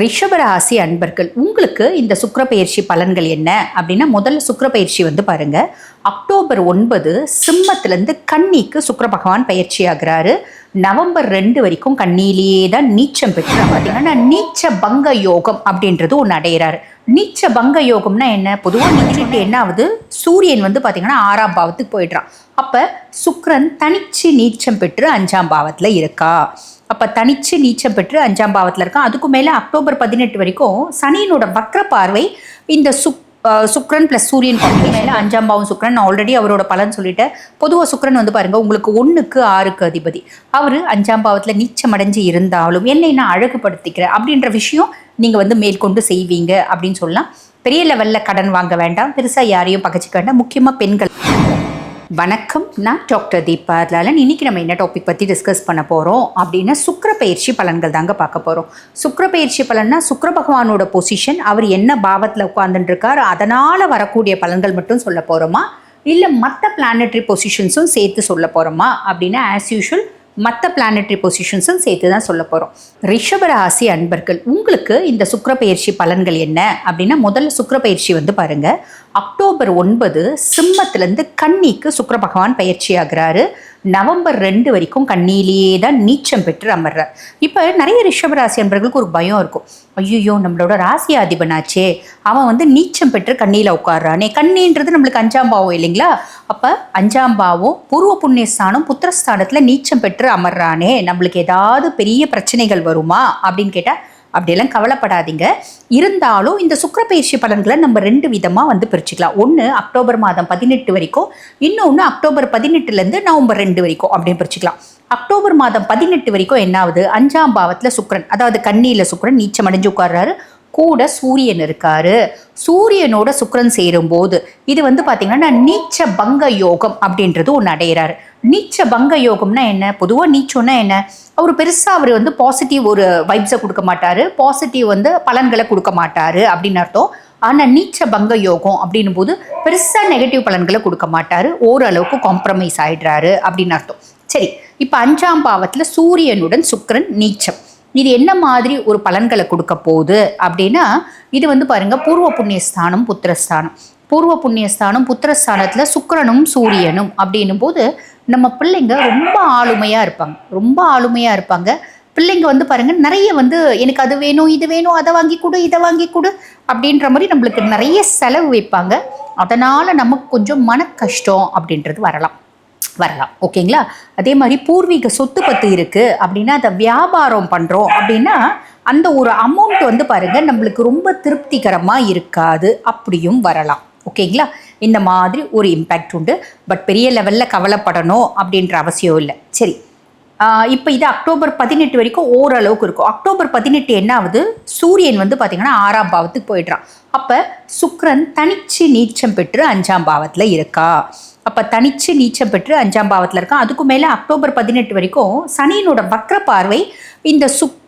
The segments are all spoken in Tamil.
ரிஷபராசி அன்பர்கள் உங்களுக்கு இந்த சுக்கரப்பயிற்சி பலன்கள் என்ன? அப்படின்னா முதல்ல சுக்கரப்பயிற்சி வந்து பாருங்க. அக்டோபர் ஒன்பது சிம்மத்திலேருந்து கன்னிக்கு சுக்கர பகவான் பயிற்சி ஆகுறாரு. நவம்பர் ரெண்டு வரைக்கும் கண்ணியிலேயே தான் நீச்சம் பெற்று பார்த்தீங்கன்னா நீச்ச பங்க யோகம் அப்படின்றது ஒன்று அடையிறாரு. நீச்ச பங்க யோகம்னா என்ன? பொதுவாக நீச்சிட்டு என்ன ஆகுது சூரியன் வந்து பார்த்தீங்கன்னா ஆறாம் பாவத்துக்கு போயிடுறான். அப்போ சுக்கரன் தனிச்சு நீச்சம் பெற்று அஞ்சாம் பாவத்தில் இருக்கா? அப்போ தனிச்சு நீச்சம் பெற்று அஞ்சாம் பாவத்தில் இருக்கான். அதுக்கு மேலே அக்டோபர் பதினெட்டு வரைக்கும் சனியினோட வக்ர பார்வை இந்த சுக் சுக்ரன் ப்ளஸ் சூரியன் மேலே அஞ்சாம் பாவம் சுக்ரன். நான் ஆல்ரெடி அவரோட பலன் சொல்லிட்டேன் பொதுவாக சுக்ரன் வந்து பாருங்க உங்களுக்கு ஒன்றுக்கு ஆறுக்கு அதிபதி. அவர் அஞ்சாம் பாவத்தில் நீச்சமடைஞ்சு இருந்தாலும் என்னை நான் அழகுபடுத்திக்கிறேன் அப்படின்ற விஷயம் நீங்கள் வந்து மேற்கொண்டு செய்வீங்க அப்படின்னு சொல்லலாம். பெரிய லெவலில் கடன் வாங்க வேண்டாம். பெருசாக யாரையும் பகச்சிக்க வேண்டாம். முக்கியமாக பெண்கள். வணக்கம். நான் டாக்டர் தீபா. லாலன் இன்றைக்கி நம்ம என்ன டாபிக் பற்றி டிஸ்கஸ் பண்ண போகிறோம் அப்படின்னா சுக்கிர பயிற்சி பலன்கள் தாங்க பார்க்க போகிறோம் சுக்கிர பயிற்சி பலன்னா சுக்கர பகவானோட பொசிஷன் அவர் என்ன பாவத்தில் உட்காந்துட்டுருக்கார் அதனால் வரக்கூடிய பலன்கள் மட்டும் சொல்ல போகிறோமா இல்லை மற்ற பிளானட்ரி பொசிஷன்ஸும் சேர்த்து சொல்ல போகிறோமா அப்படின்னா ஆஸ் யூஷுவல் மற்ற பிளானட்ரி பொசிஷன்ஸும் சேர்த்து தான் சொல்ல போகிறோம் ரிஷபராசி அன்பர்கள் உங்களுக்கு இந்த சுக்கரப்பயிற்சி பயிற்சி பலன்கள் என்ன? அப்படின்னா முதல்ல சுக்கரப்பயிற்சி பயிற்சி வந்து பாருங்கள் அக்டோபர் ஒன்பது சிம்மத்திலேருந்து கன்னிக்கு சுக்கர பகவான் பயிற்சி ஆகிறாரு நவம்பர் ரெண்டு வரைக்கும் கண்ணியிலேயே தான் நீச்சம் பெற்று அமர்றார். இப்போ நிறைய ரிஷபராசி அன்பர்களுக்கு ஒரு பயம் இருக்கும். ஐயோ நம்மளோட ராசி அதிபனாச்சே அவன் வந்து நீச்சம் பெற்று கண்ணியில் உட்காடுறானே கண்ணின்றது நம்மளுக்கு அஞ்சாம் பாவம் இல்லைங்களா? அப்போ அஞ்சாம் பாவம் பூர்வ புண்ணியஸ்தானம் புத்திரஸ்தானத்தில் நீச்சம் பெற்று அமர்றானே நம்மளுக்கு ஏதாவது பெரிய பிரச்சனைகள் வருமா அப்படின்னு கேட்டால் அப்படியெல்லாம் கவலைப்படாதீங்க. இருந்தாலும் இந்த சுக்கிரப்பயிற்சி பலன்களை நம்ம ரெண்டு விதமாக வந்து பிரிச்சுக்கலாம். ஒன்று அக்டோபர் மாதம் பதினெட்டு வரைக்கும் இன்னொன்று அக்டோபர் பதினெட்டுலேருந்து நவம்பர் ரெண்டு வரைக்கும் அப்படின்னு பிரிச்சுக்கலாம். அக்டோபர் மாதம் பதினெட்டு வரைக்கும் என்ன ஆகுது அஞ்சாம் பாவத்தில் சுக்கரன் அதாவது கண்ணியில் சுக்கரன் நீச்சம் அடைஞ்சு உட்கார்றாரு. கூட சூரியன் இருக்காரு. சூரியனோட சுக்கரன் சேரும்போது இது வந்து பார்த்தீங்கன்னா நீச்ச பங்க யோகம் அப்படின்றது ஒன்று அடையிறாரு. நீச்ச பங்க யோகம்னா என்ன? பொதுவாக நீச்சம்னா என்ன? அவர் பெருசாக அவர் வந்து பாசிட்டிவ் ஒரு வைப்ஸை கொடுக்க மாட்டார். பாசிட்டிவ் வந்து பலன்களை கொடுக்க மாட்டார் அப்படின்னு அர்த்தம். ஆனால் நீச்ச பங்க யோகம் அப்படின்னும் போது பெருசாக நெகட்டிவ் பலன்களை கொடுக்க மாட்டார். ஓரளவுக்கு காம்ப்ரமைஸ் ஆகிடுறாரு அப்படின்னு அர்த்தம். சரி இப்போ அஞ்சாம் பாவத்தில் சூரியனுடன் சுக்கரன் நீச்சம். இது என்ன மாதிரி ஒரு பலன்களை கொடுக்க போகுது அப்படின்னா இது வந்து பாருங்க பூர்வ புண்ணியஸ்தானம் புத்திரஸ்தானம். பூர்வ புண்ணியஸ்தானம் புத்திரஸ்தானத்தில் சுக்கிரனும் சூரியனும் அப்படின்னும் போது நம்ம பிள்ளைங்க ரொம்ப ஆளுமையாக இருப்பாங்க. ரொம்ப ஆளுமையாக இருப்பாங்க. பிள்ளைங்க வந்து பாருங்க நிறைய வந்து எனக்கு அது வேணும் இது வேணும் அதை வாங்கி கொடு இதை வாங்கி கொடு அப்படின்ற மாதிரி நம்மளுக்கு நிறைய செலவு வைப்பாங்க. அதனால் நமக்கு கொஞ்சம் மன கஷ்டம் அப்படின்றது வரலாம். வரலாம் ஓகேங்களா? அதே மாதிரி பூர்வீக சொத்து பத்து இருக்கு அப்படின்னா அதை வியாபாரம் பண்றோம் அப்படின்னா அந்த ஒரு அமௌண்ட் வந்து பாருங்க நம்மளுக்கு ரொம்ப திருப்திகரமா இருக்காது அப்படியும் வரலாம் ஓகேங்களா? இந்த மாதிரி ஒரு இம்பேக்ட் உண்டு. பட் பெரிய லெவலில் கவலைப்படணும் அப்படின்ற அவசியம் இல்லை. சரி. இப்போ இது அக்டோபர் பதினெட்டு வரைக்கும் ஓரளவுக்கு இருக்கும். அக்டோபர் பதினெட்டு என்ன ஆகுது? சூரியன் வந்து பார்த்தீங்கன்னா ஆறாம் பாவத்துக்கு போயிடுறான். அப்போ சுக்ரன் தனிச்சு நீச்சம் பெற்று அஞ்சாம் பாவத்தில் இருக்கா? அப்போ தனிச்சு நீச்சம் பெற்று அஞ்சாம் பாவத்தில் இருக்கான். அதுக்கு மேலே அக்டோபர் பதினெட்டு வரைக்கும் சனியினோட வக்ர பார்வை இந்த சுக்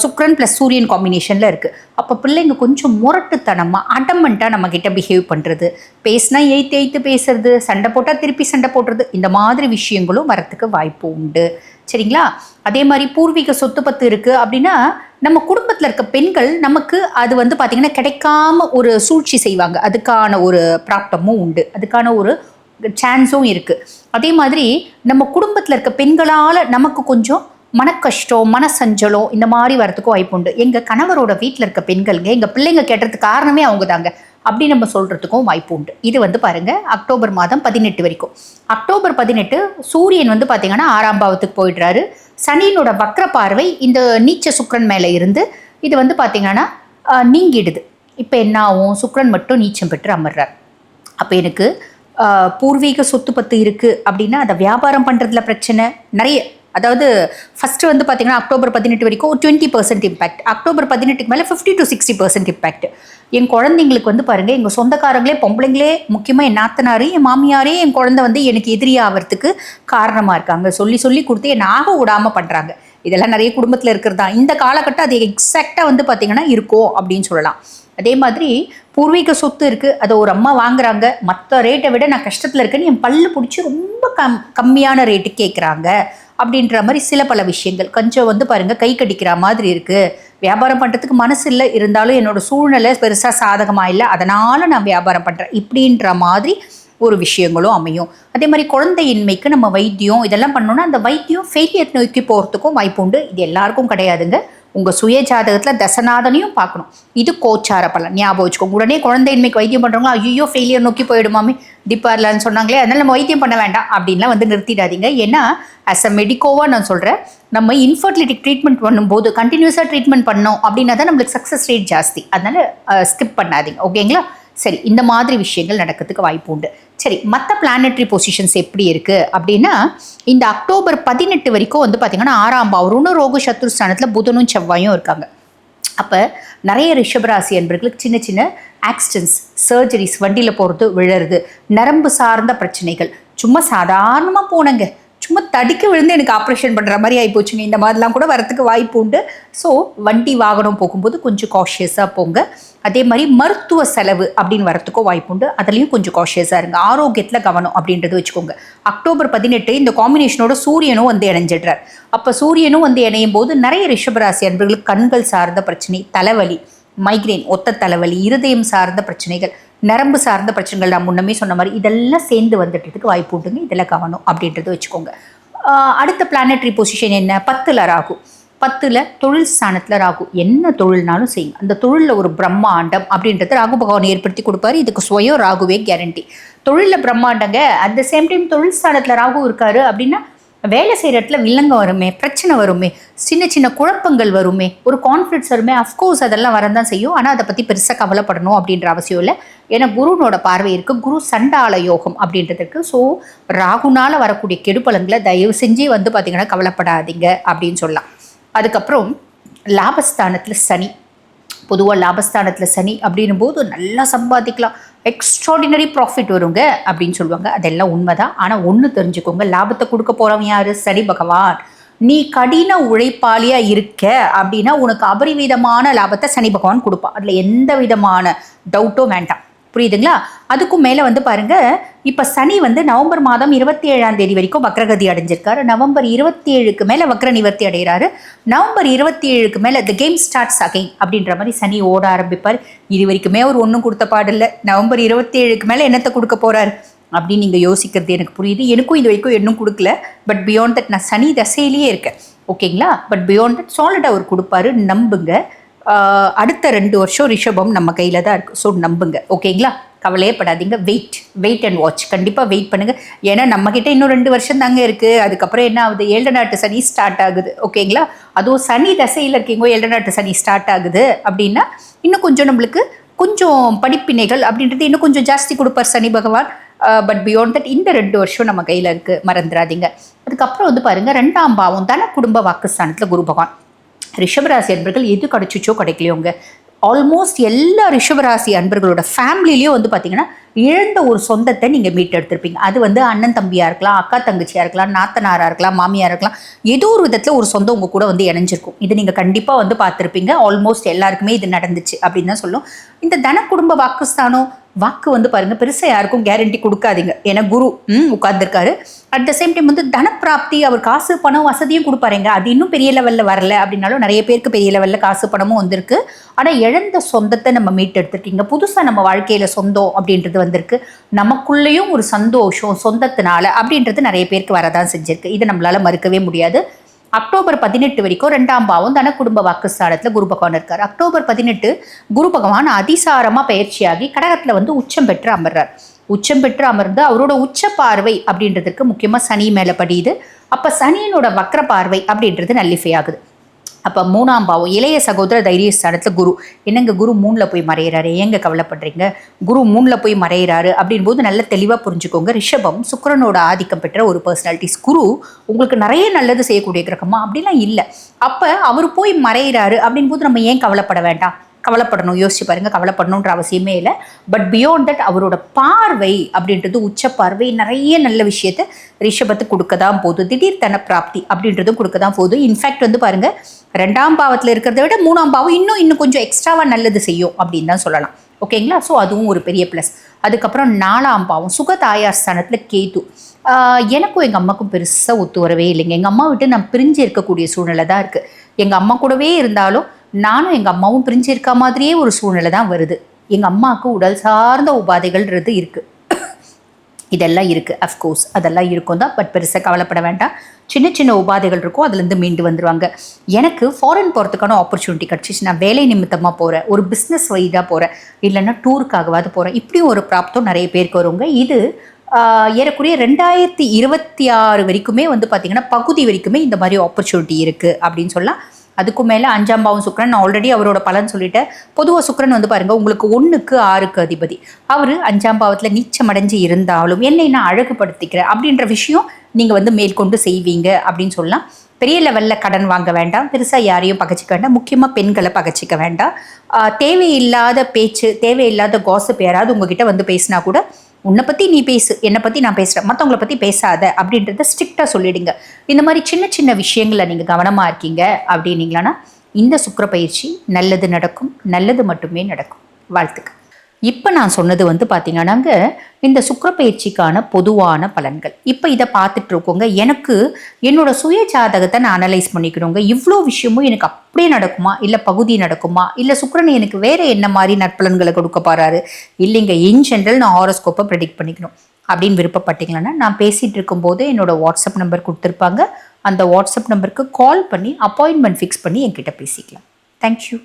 சுக்ரன் ப்ளஸ் சூரியன் காம்பினேஷனில் இருக்குது அப்போ பிள்ளைங்க கொஞ்சம் முரட்டுத்தனமாக அடமெண்ட்டாக நம்மக்கிட்ட பிஹேவ் பண்ணுறது பேசினா எய்த்து எய்த்து பேசுறது சண்டை போட்டால் திருப்பி சண்டை போடுறது. இந்த மாதிரி விஷயங்களும் வரத்துக்கு வாய்ப்பு உண்டு. சரிங்களா? அதே மாதிரி பூர்வீக சொத்து பத்து இருக்குது அப்படின்னா நம்ம குடும்பத்தில் இருக்க பெண்கள் நமக்கு அது வந்து பார்த்திங்கன்னா கிடைக்காம ஒரு சூழ்ச்சி செய்வாங்க. அதுக்கான ஒரு பிராப்தமும் உண்டு. அதுக்கான ஒரு சான்ஸும் இருக்குது அதே மாதிரி நம்ம குடும்பத்தில் இருக்க பெண்களால் நமக்கு கொஞ்சம் மனக்கஷ்டம் மனசஞ்சலம் இந்த மாதிரி வரதுக்கும் வாய்ப்பு உண்டு. எங்கள் கணவரோட வீட்டில் இருக்க பெண்களுங்க எங்கள் பிள்ளைங்க கேட்டதுக்கு காரணமே அவங்க தாங்க அப்படி நம்ம சொல்கிறதுக்கும் வாய்ப்பு உண்டு. இது வந்து பாருங்கள் அக்டோபர் மாதம் பதினெட்டு வரைக்கும். அக்டோபர் பதினெட்டு சூரியன் வந்து பார்த்திங்கன்னா ஆறாம் பாவத்துக்கு போயிடுறாரு. சனியினோட வக்ர பார்வை இந்த நீச்ச சுக்கரன் மேலே இருந்து இது வந்து பார்த்திங்கன்னா நீங்கிடுது. இப்போ என்ன ஆகும்? சுக்கரன் மட்டும் நீச்சம் பெற்று அமர்றார். அப்போ எனக்கு பூர்வீக சொத்து பத்து இருக்குது அப்படின்னா அதை வியாபாரம் பண்ணுறதுல பிரச்சனை. நிறைய அதாவது ஃபஸ்ட்டு வந்து பார்த்தீங்கன்னா அக்டோபர் பதினெட்டு வரைக்கும் ஒரு டுவெண்ட்டி பர்சன்ட் இம்பாக்ட் அக்டோபர் பதினெட்டுக்கு மேலே fifty to sixty percent impact என் குழந்தைங்களுக்கு வந்து பாருங்கள் எங்கள் சொந்தக்காரங்களே பொம்பளைங்களே முக்கியமாக என் நாத்தனார் என் மாமியாரே என் குழந்தை வந்து எனக்கு எதிரி ஆகிறதுக்கு காரணமாக இருக்காங்க. சொல்லி சொல்லி கொடுத்து என்னை ஆக விடாமல் பண்ணுறாங்க இதெல்லாம் நிறைய குடும்பத்தில் இருக்கிறது? தான் இந்த காலகட்டம் அது எக்ஸாக்டாக வந்து பார்த்திங்கன்னா இருக்கும் அப்படின்னு சொல்லலாம். அதே மாதிரி பூர்வீக சொத்து இருக்குது அதை ஒரு அம்மா வாங்குறாங்க. மற்ற ரேட்டை விட நான் கஷ்டத்தில் இருக்கேன்னு என் பல்லு பிடிச்சி ரொம்ப கம் கம்மியான ரேட்டு கேட்குறாங்க அப்படின்ற மாதிரி சில பல விஷயங்கள். கொஞ்சம் வந்து பாருங்கள் கை கடிக்கிற மாதிரி இருக்குது வியாபாரம் பண்ணுறதுக்கு மனசு இல்லை. இருந்தாலும் என்னோடய சூழ்நிலை பெருசாக சாதகமாக இல்லை. அதனால் நான் வியாபாரம் பண்ணுறேன் இப்படின்ற மாதிரி ஒரு விஷயங்களும் அமையும். அதே மாதிரி குழந்தையின்மைக்கு நம்ம வைத்தியம் இதெல்லாம் பண்ணோம்னா அந்த வைத்தியம் ஃபெயிலியர் நோக்கி போகிறதுக்கும் வாய்ப்பு உண்டு. இது எல்லாருக்கும் கிடையாதுங்க. உங்கள் சுய ஜாதகத்தில் தசநாதனையும் பார்க்கணும். இது கோச்சார பலன். ஞாபகம் வச்சுக்கோங்க. உடனே குழந்தையின்மைக்கு வைத்தியம் பண்ணுறவங்க ஐயோ ஃபெயிலியர் நோக்கி போயிடுமாமே. டிப்பார்லான்னு சொன்னாங்களே அதனால் நம்ம வைத்தியம் பண்ண வேண்டாம். அப்படின்லாம் வந்து நிறுத்திடாதீங்க. ஏன்னா அஸ் அ மெடிக்கோவாக நான் சொல்கிறேன் நம்ம இன்ஃபர்டிலிட்டி ட்ரீட்மெண்ட் பண்ணும்போது கண்டினியூஸாக ட்ரீட்மெண்ட் பண்ணோம் அப்படின்னா தான் நம்மளுக்கு சக்ஸஸ் ரேட் ஜாஸ்தி. அதனால் ஸ்கிப் பண்ணாதீங்க. ஓகேங்களா சரி இந்த மாதிரி விஷயங்கள் நடக்கிறதுக்கு வாய்ப்பு உண்டு. சரி மற்ற பிளானட்ரி பொசிஷன்ஸ் எப்படி இருக்குது அப்படின்னா இந்த அக்டோபர் பதினெட்டு வரைக்கும் வந்து பார்த்திங்கன்னா ஆறாம் பாவருன்னு ரோகு சத்ருஸ்தானத்தில் புதனும் செவ்வாயும் இருக்காங்க. அப்போ நிறைய ரிஷபராசி என்பர்களுக்கு சின்ன சின்ன ஆக்சிடென்ட்ஸ் சர்ஜரிஸ் வண்டியில் போகிறது விழறது நரம்பு சார்ந்த பிரச்சனைகள். சும்மா சாதாரணமாக போனங்க. சும்மா தடிக்க விழுந்து எனக்கு ஆப்ரேஷன் பண்ணுற மாதிரி ஆகி போச்சுங்க இந்த மாதிரிலாம் கூட வரத்துக்கு வாய்ப்பு உண்டு. ஸோ வண்டி வாகனம் போகும்போது கொஞ்சம் காஷியஸாக போங்க. அதே மாதிரி மருத்துவ செலவு அப்படின்னு வரத்துக்கும் வாய்ப்பு உண்டு. அதுலேயும் கொஞ்சம் காஷியஸாக இருங்க. ஆரோக்கியத்தில் கவனம் அப்படின்றது வச்சுக்கோங்க. அக்டோபர் பதினெட்டு இந்த காம்பினேஷனோட சூரியனும் வந்து இணைஞ்சிடுறார். அப்போ சூரியனும் வந்து இணையும் போது நிறைய ரிஷபராசி அன்பர்களுக்கு கண்கள் சார்ந்த பிரச்சனை தலைவலி மைக்ரேன் ஒத்த தலைவலி இருதயம் சார்ந்த பிரச்சனைகள். நரம்பு சார்ந்த பிரச்சனைகள் நான் முன்னமே சொன்ன மாதிரி இதெல்லாம் சேர்ந்து வந்துட்டுறதுக்கு வாய்ப்பு உண்டுங்க. இதெல்லாம் கவனம் அப்படின்றது வச்சுக்கோங்க. அடுத்த பிளானட்ரி பொசிஷன் என்ன? பத்தில் ராகு. பத்தில் தொழில் ஸ்தானத்தில் ராகு. என்ன தொழில்னாலும் செய்யும் அந்த தொழிலில் ஒரு பிரம்மாண்டம் அப்படின்றத ராகு பகவான் ஏற்படுத்தி கொடுப்பாரு. இதுக்கு சுயம் ராகுவே கேரண்டி தொழிலில் பிரம்மாண்டங்க. அட் த சேம் டைம் தொழில் ஸ்தானத்தில் ராகு இருக்காரு அப்படின்னா வேலை செய்கிற இடத்துல வில்லங்க வருமே பிரச்சனை வருமே சின்ன சின்ன குழப்பங்கள் வருமே ஒரு கான்ஃப்ளிக்ஸ் வருமே அஃப்கோர்ஸ் அதெல்லாம் வரதான் செய்யும். ஆனால் அதை பற்றி பெருசாக கவலைப்படணும் அப்படின்ற அவசியம் இல்லை. ஏன்னா குருனோட பார்வை இருக்குது குரு சண்டால யோகம் அப்படின்றதுக்கு. ஸோ ராகுனால் வரக்கூடிய கெடுபலங்களை தயவு செஞ்சு வந்து பார்த்திங்கன்னா கவலைப்படாதீங்க அப்படின்னு சொல்லலாம். அதுக்கப்புறம் லாபஸ்தானத்தில் சனி. பொதுவாக லாபஸ்தானத்தில் சனி அப்படின்னும் போது நல்லா சம்பாதிக்கலாம். எக்ஸ்ட்ராடினரி ப்ராஃபிட் வருங்க அப்படின்னு சொல்லுவாங்க. அதெல்லாம் உண்மைதான். ஆனால் ஒன்று தெரிஞ்சுக்கோங்க. லாபத்தை கொடுக்க போகிறவன் யார்? சரி பகவான். நீ கடின உழைப்பாளியா இருக்க அப்படின்னா உனக்கு அபரிவிதமான லாபத்தை சனி பகவான் கொடுப்பான். அதில் எந்த விதமான டவுட்டும் வேண்டாம். புரியுதுங்களா? அதுக்கும் மேலே வந்து பாருங்க இப்போ சனி வந்து நவம்பர் மாதம் இருபத்தி ஏழாம் தேதி வரைக்கும் வக்ரகதி அடைஞ்சிருக்காரு. நவம்பர் இருபத்தி ஏழுக்கு மேலே வக்ர நிவர்த்தி அடைகிறாரு. நவம்பர் இருபத்தி ஏழுக்கு மேலே த கேம் ஸ்டார்ட்ஸ் அகைன் அப்படின்ற மாதிரி சனி ஓட ஆரம்பிப்பார். இது வரைக்குமே அவர் ஒன்றும் கொடுத்த பாடில்லை நவம்பர் இருபத்தி ஏழுக்கு மேலே என்னத்தை கொடுக்க போகிறார் அப்படின்னு நீங்கள் யோசிக்கிறது எனக்கு புரியுது. எனக்கும் இது வரைக்கும் இன்னும் கொடுக்கல. பட் பியாண்ட் தட் நான் சனி தசையிலேயே இருக்கேன். ஓகேங்களா பட் பியாண்ட் தட் சாலிட் அவர் கொடுப்பாரு. நம்புங்க. அடுத்த ரெண்டு வருஷம் ரிஷபம் நம்ம கையில் தான் இருக்குது ஸோ நம்புங்க. ஓகேங்களா கவலையே படாதீங்க. வெயிட் வெயிட் அண்ட் வாட்ச் கண்டிப்பாக வெயிட் பண்ணுங்கள் ஏன்னா நம்மக்கிட்ட இன்னும் ரெண்டு வருஷம் தாங்க இருக்குது அதுக்கப்புறம் என்ன ஆகுது? ஏழு நாட்டு சனி ஸ்டார்ட் ஆகுது. ஓகேங்களா அதுவும் சனி தசையில் இருக்கீங்க. ஏழு நாட்டு சனி ஸ்டார்ட் ஆகுது. அப்படின்னா இன்னும் கொஞ்சம் நம்மளுக்கு கொஞ்சம் படிப்பினைகள் அப்படின்றது இன்னும் கொஞ்சம் ஜாஸ்தி கொடுப்பார் சனி பகவான். பட் பியாண்ட் தட் இந்த ரெண்டு வருஷம் நம்ம கையில் இருக்குது மறந்துடாதீங்க. அதுக்கப்புறம் வந்து பாருங்கள் ரெண்டாம் பாவம் தானே குடும்ப வாக்குஸ்தானத்தில் குரு பகவான். ரிஷபராசி அன்பர்கள் எது கிடைச்சிச்சோ கிடைக்கலையோங்க. ஆல்மோஸ்ட் எல்லா ரிஷபராசி அன்பர்களோட ஃபேமிலிலையும் வந்து பார்த்தீங்கன்னா இழந்த ஒரு சொந்தத்தை நீங்கள் மீட்டெடுத்திருப்பீங்க. அது வந்து அண்ணன் தம்பியாக இருக்கலாம் அக்கா தங்கச்சியாக இருக்கலாம் நாத்தனாராக இருக்கலாம் மாமியாக இருக்கலாம் ஏதோ ஒரு விதத்தில் ஒரு சொந்தம் உங்கள் கூட வந்து இணைஞ்சிருக்கும். இது நீங்கள் கண்டிப்பாக வந்து பார்த்துருப்பீங்க. ஆல்மோஸ்ட் எல்லாருக்குமே இது நடந்துச்சு அப்படின்னு தான் சொல்லும். இந்த தன குடும்ப வாக்குஸ்தானம் வாக்கு வந்து பாருங்க பெருசாக யாருக்கும் கேரண்டி கொடுக்காதீங்க. ஏன்னா குரு ம் உட்கார்ந்துருக்காரு. அட் த சேம் டைம் வந்து தனப்பிராப்தி அவர் காசு பணம் வசதியும் கொடுப்பாருங்க. அது இன்னும் பெரிய லெவலில் வரல அப்படின்னாலும் நிறைய பேருக்கு பெரிய லெவலில் காசு பணமும் வந்திருக்கு. ஆனால் இழந்த சொந்தத்தை நம்ம மீட்டெடுத்துருக்கீங்க. புதுசாக நம்ம வாழ்க்கையில் சொந்தம் அப்படின்றது வந்திருக்கு. நமக்குள்ளேயும் ஒரு சந்தோஷம் சொந்தத்தினால அப்படின்றது நிறைய பேருக்கு வரதான் செஞ்சிருக்கு. இதை நம்மளால மறுக்கவே முடியாது. அக்டோபர் பதினெட்டு வரைக்கும் ரெண்டாம் பாவம் தன குடும்ப வாக்குஸ்தானத்தில் குரு பகவான் இருக்கார். அக்டோபர் பதினெட்டு குரு பகவான் அதிசாரமாக பயிற்சியாகி கடகத்தில் வந்து உச்சம் பெற்று அமர்றார். உச்சம் பெற்று அமர்ந்து அவரோட உச்ச பார்வை அப்படின்றதுக்கு முக்கியமாக சனி மேலே படியுது. அப்போ சனியினோட வக்ர பார்வை அப்படின்றது நல்லிஃபை ஆகுது அப்போ மூணாம் பாவம் இளைய சகோதர தைரியஸ்தானத்தில் குரு. என்னங்க குரு மூணில் போய் மறையிறாரு? ஏங்க கவலைப்படுறீங்க? குரு மூணில் போய் மறையிறாரு அப்படின் போது நல்ல தெளிவாக புரிஞ்சுக்கோங்க. ரிஷபம் சுக்கிரனோட ஆதிக்கம் பெற்ற ஒரு பர்சனாலிட்டிஸ் குரு உங்களுக்கு நிறைய நல்லது செய்யக்கூடிய கிரகமா? அப்படிலாம் இல்லை. அப்போ அவர் போய் மறையிறாரு அப்படின் போது நம்ம ஏன் கவலைப்பட வேண்டாம்? கவலைப்படணும் யோசிச்சு பாருங்க கவலைப்படணுன்ற அவசியமே இல்லை. பட் பியாண்ட் தட் அவரோட பார்வை அப்படின்றது உச்ச பார்வை நிறைய நல்ல விஷயத்த ரிஷபத்து கொடுக்க தான் போதும் திடீர் தன பிராப்தி அப்படின்றதும் கொடுக்க தான் போதும் இன்ஃபேக்ட் வந்து பாருங்க ரெண்டாம் பாவத்தில் இருக்கிறத விட மூணாம் பாவம் இன்னும் இன்னும் கொஞ்சம் எக்ஸ்ட்ராவாக நல்லது செய்யும் அப்படின்னு தான் சொல்லலாம். ஓகேங்களா ஸோ அதுவும் ஒரு பெரிய ப்ளஸ் அதுக்கப்புறம் நாலாம் பாவம் சுக தாயார் ஸ்தானத்தில் கேது. எனக்கும் எங்கள் அம்மாக்கும் பெருசாக ஒத்து வரவே இல்லைங்க. எங்கள் அம்மா விட்டு நான் பிரிஞ்சு இருக்கக்கூடிய சூழ்நிலை தான் இருக்குது எங்கள் அம்மா கூடவே இருந்தாலும் நானும் எங்கள் அம்மாவும் பிரிஞ்சு இருக்க மாதிரியே ஒரு சூழ்நிலை தான் வருது. எங்கள் அம்மாவுக்கு உடல் சார்ந்த உபாதைகள்ன்றது இருக்குது இதெல்லாம் இருக்குது அஃப்கோர்ஸ் அதெல்லாம் இருக்கும் தான் பட் பெருசாக கவலைப்பட வேண்டாம். சின்ன சின்ன உபாதைகள் இருக்கும் அதுலேருந்து மீண்டு வந்துடுவாங்க எனக்கு ஃபாரின் போகிறதுக்கான ஆப்பர்ச்சுனிட்டி கிடச்சிச்சு நான் வேலை நிமித்தமாக போகிறேன் ஒரு பிஸ்னஸ் வைடாக போகிறேன் இல்லைன்னா டூருக்காகவாது போகிறேன் இப்படியும் ஒரு ப்ராப்தம் நிறைய பேருக்கு வருவாங்க இது ஏறக்குறைய ரெண்டாயிரத்தி இருபத்தி ஆறு வரைக்குமே வந்து பார்த்திங்கன்னா பகுதி வரைக்குமே இந்த மாதிரி ஆப்பர்ச்சுனிட்டி இருக்குது அப்படின்னு சொல்லலாம். அதுக்கும் மேலே அஞ்சாம் பாவம் சுக்கரன் நான் ஆல்ரெடி அவரோட பலன் சொல்லிட்டேன். பொதுவாக சுக்கரன் வந்து பாருங்கள் உங்களுக்கு ஒன்றுக்கு ஆறுக்கு அதிபதி. அவர் அஞ்சாம் பாவத்தில் நீச்சமடைஞ்சு இருந்தாலும் என்னை நான் அழகுபடுத்திக்கிறேன் அப்படின்ற விஷயம் நீங்கள் வந்து மேற்கொண்டு செய்வீங்க அப்படின்னு சொல்லலாம். பெரிய லெவலில் கடன் வாங்க வேண்டாம். பெருசாக யாரையும் பகச்சிக்க வேண்டாம். முக்கியமாக பெண்களை பகச்சிக்க வேண்டாம். தேவையில்லாத பேச்சு தேவையில்லாத காசப் யாராவது உங்ககிட்ட வந்து பேசினா கூட உன்னை பற்றி நீ பேசு என்னை பற்றி நான் பேசுகிறேன் மற்றவங்கள பற்றி பேசாத அப்படின்றத ஸ்ட்ரிக்டாக சொல்லிடுங்க. இந்த மாதிரி சின்ன சின்ன விஷயங்களை நீங்கள் கவனமாக இருக்கீங்க அப்படின்னீங்களான்னா இந்த சுக்கிர பயிற்சி நல்லது நடக்கும் நல்லது மட்டுமே நடக்கும். வாழ்த்துக்கள். இப்போ நான் சொன்னது வந்து பார்த்தீங்கன்னாங்க இந்த சுக்கிர பயிற்சிக்கான பொதுவான பலன்கள். இப்போ இதை பார்த்துட்டு இருக்கோங்க. எனக்கு என்னோட சுய ஜாதகத்தை நான் அனலைஸ் பண்ணிக்கணுங்க. இவ்வளோ விஷயமும் எனக்கு அப்படியே நடக்குமா? இல்லை பகுதி நடக்குமா? இல்லை சுக்கரன் எனக்கு வேற என்ன மாதிரி நற்பலன்களை கொடுக்க போறாரு? இல்லைங்க இன் ஜென்ரல் நான் ஹாரோஸ்கோப்பை ப்ரெடிக்ட் பண்ணிக்கணும். அப்படின்னு விருப்பப்பட்டீங்கன்னா நான் பேசிகிட்டு இருக்கும்போது என்னோட வாட்ஸ்அப் நம்பர் கொடுத்துருப்பாங்க. அந்த வாட்ஸ்அப் நம்பருக்கு கால் பண்ணி அப்பாயின்மெண்ட் ஃபிக்ஸ் பண்ணி என்கிட்ட பேசிக்கலாம். தேங்க்யூ